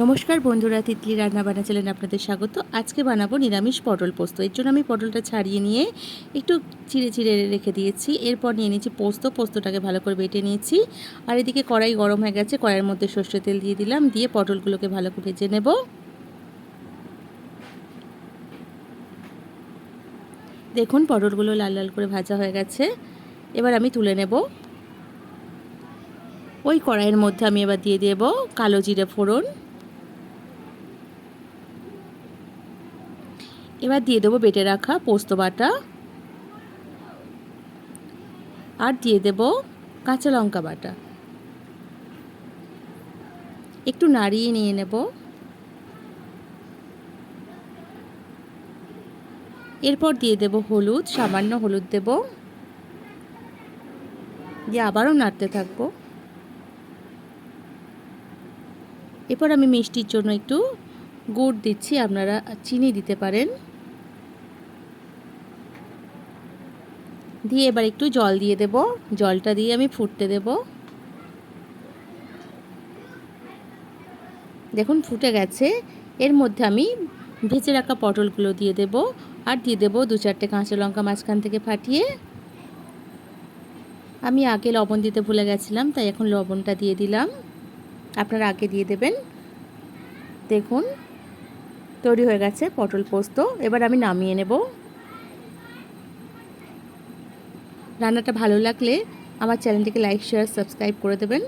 নমস্কার বন্ধুরা তিতলি রান্না বান্না চ্যানেলে আপনাদের স্বাগত। আজকে বানাবো নিরামিষ পটল পোস্ত। এর জন্য আমি পটলটা ছাড়িয়ে নিয়ে একটু চিড়ে চিড়ে রেখে দিয়েছি। এরপর নিয়ে নিয়েছি পোস্ত। পোস্তটাকে ভালো করে বেটে নিয়েছি। আর এদিকে কড়াই গরম হয়ে গেছে, কড়াইয়ের মধ্যে সর্ষে তেল দিয়ে দিলাম। দিয়ে পটলগুলোকে ভালো করে ভেজে নেব। দেখুন, পটলগুলো লাল লাল করে ভাজা হয়ে গেছে। এবার আমি তুলে নেব। ওই কড়াইয়ের মধ্যে আমি এবার দিয়ে দেব কালো জিরে ফোড়ন। এবার দিয়ে দেবো বেটে রাখা পোস্ত বাটা। আর দিয়ে দেব কাঁচা লঙ্কা বাটা। একটু নাড়িয়ে নিয়ে নেব। এরপর দিয়ে দেব হলুদ, সামান্য হলুদ দেব। দিয়ে আবারও নাড়তে থাকব। এরপর আমি মিষ্টির জন্য একটু গুড় দিচ্ছি, আপনারা চিনি দিতে পারেন। দিয়ে এবার একটু জল দিয়ে দেব। জলটা দিয়ে আমি ফুটতে দেব। দেখুন, ফুটে গেছে। এর মধ্যে আমি ভেজে রাখা পটলগুলো দিয়ে দেব আর দিয়ে দেব দু চারটে কাঁচা লঙ্কা মাঝখান থেকে ফাটিয়ে। আমি আগে লবণ দিতে ভুলে গেছিলাম, তাই এখন লবণটা দিয়ে দিলাম। আপনারা আগে দিয়ে দেবেন। দেখুন, তৈরি হয়ে গেছে পটল পোস্ত। এবার আমি নামিয়ে নেব। রান্নাটা ভালো লাগলে আমার চ্যানেলটিকে লাইক শেয়ার সাবস্ক্রাইব করে দেবেন।